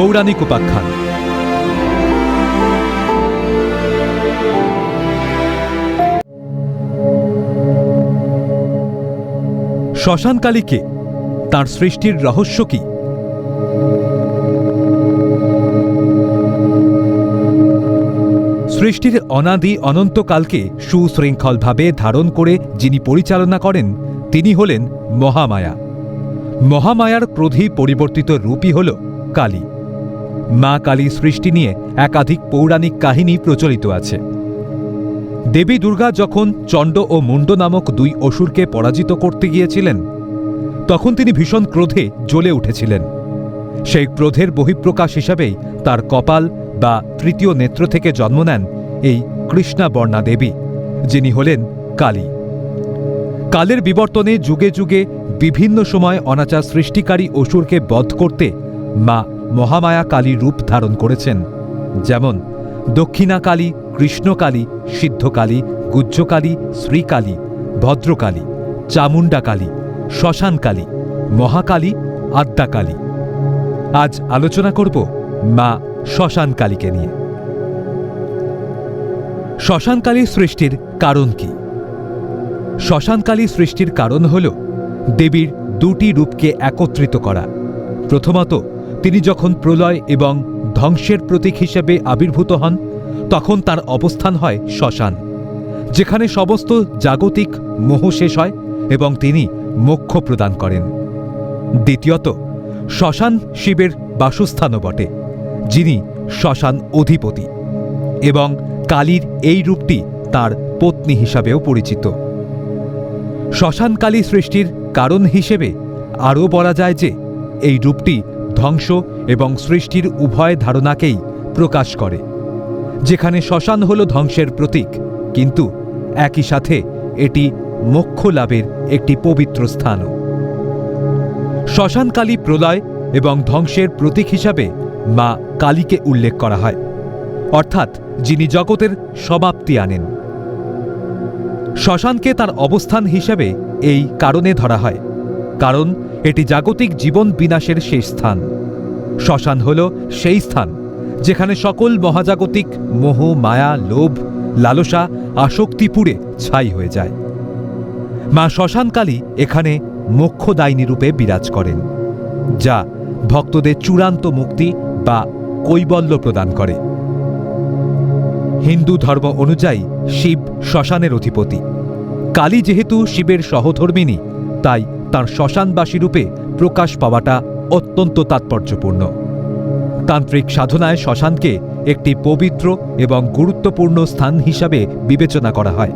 পৌরাণিক উপাখ্যান শ্মশানকালীকে তার সৃষ্টির রহস্য কি? সৃষ্টির অনাদি অনন্তকালকে সুশৃঙ্খলভাবে ধারণ করে যিনি পরিচালনা করেন, তিনি হলেন মহামায়া। মহামায়ার ক্রোধী পরিবর্তিত রূপই হল কালী। মা কালী সৃষ্টি নিয়ে একাধিক পৌরাণিক কাহিনী প্রচলিত আছে। দেবী দুর্গা যখন চণ্ড ও মুন্ড নামক দুই অসুরকে পরাজিত করতে গিয়েছিলেন, তখন তিনি ভীষণ ক্রোধে জ্বলে উঠেছিলেন। সেই ক্রোধের বহিঃপ্রকাশ হিসাবেই তার কপাল বা তৃতীয় নেত্র থেকে জন্ম নেন এই কৃষ্ণা বর্ণা দেবী, যিনি হলেন কালী। কালের বিবর্তনে যুগে যুগে বিভিন্ন সময় অনাচার সৃষ্টিকারী অসুরকে বধ করতে মা মহামায়া কালী রূপ ধারণ করেছেন। যেমন দক্ষিণা কালী কৃষ্ণকালী সিদ্ধকালী গুজ্জকালী শ্রীকালী ভদ্রকালী চামুণ্ডা কালী শ্মশানকালী মহাকালী আদ্যাকালী আজ আলোচনা করব মা শ্মশানকালীকে নিয়ে। শ্মশানকালী সৃষ্টির কারণ কি? শ্মশানকালী সৃষ্টির কারণ হল দেবীর দুটি রূপকে একত্রিত করা। প্রথমত তিনি যখন প্রলয় এবং ধ্বংসের প্রতীক হিসেবে আবির্ভূত হন, তখন তার অবস্থান হয় শ্মশান, যেখানে সমস্ত জাগতিক মোহ শেষ হয় এবং তিনি মোক্ষ প্রদান করেন। দ্বিতীয়ত, শ্মশান শিবের বাসস্থানও বটে, যিনি শ্মশান অধিপতি এবং কালীর এই রূপটি তার পত্নী হিসাবেও পরিচিত। শ্মশানকালী সৃষ্টির কারণ হিসেবে আরও বলা যায় যে, এই রূপটি ধ্বংস এবং সৃষ্টির উভয় ধারণাকেই প্রকাশ করে। যেখানে শ্মশান হল ধ্বংসের প্রতীক, কিন্তু একই সাথে এটি মোক্ষ লাভের একটি পবিত্র স্থানও। শ্মশানকালী প্রলয় এবং ধ্বংসের প্রতীক হিসাবে মা কালীকে উল্লেখ করা হয়, অর্থাৎ যিনি জগতের সমাপ্তি আনেন। শ্মশানকে তার অবস্থান হিসাবে এই কারণে ধরা হয়, কারণ এটি জাগতিক জীবন বিনাশের শেষ স্থান। শ্মশান হল সেই স্থান যেখানে সকল মহাজাগতিক মোহ, মায়া, লোভ, লালসা আসক্তি পুড়ে ছাই হয়ে যায়। মা শ্মশানকালী এখানে মোক্ষদায়িনী রূপে বিরাজ করেন, যা ভক্তদের চূড়ান্ত মুক্তি বা কৈবল্য প্রদান করে। হিন্দু ধর্ম অনুযায়ী শিব শ্মশানের অধিপতি। কালী যেহেতু শিবের সহধর্মিনী তাই তার শ্মশানবাসী রূপে প্রকাশ পাওয়াটা অত্যন্ত তাৎপর্যপূর্ণ। তান্ত্রিক সাধনায় শ্মশানকে একটি পবিত্র এবং গুরুত্বপূর্ণ স্থান হিসাবে বিবেচনা করা হয়।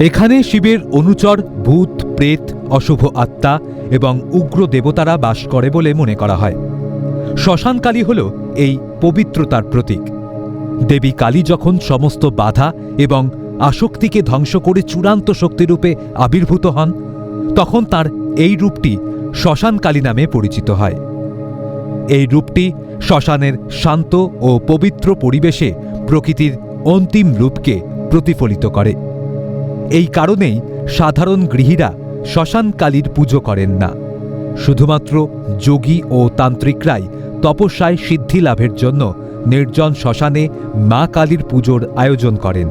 এখানে শিবের অনুচর, ভূত, প্রেত, অশুভ আত্মা এবং উগ্র দেবতারা বাস করে বলে মনে করা হয়। শ্মশানকালী হল এই পবিত্রতার প্রতীক। দেবী কালী যখন সমস্ত বাধা এবং আসক্তিকে ধ্বংস করে চূড়ান্ত শক্তিরূপে আবির্ভূত হন তখন তার এই রূপটি শ্মশানকালী নামে পরিচিত হয়। এই রূপটি শ্মশানের শান্ত ও পবিত্র পরিবেশে প্রকৃতির অন্তিম রূপকে প্রতিফলিত করে। এই কারণেই সাধারণ গৃহীরা শ্মশানকালীর পুজো করেন না। শুধুমাত্র যোগী ও তান্ত্রিকরাই তপস্যায় সিদ্ধি লাভের জন্য নির্জন শ্মশানে মা কালীর পুজোর আয়োজন করেন।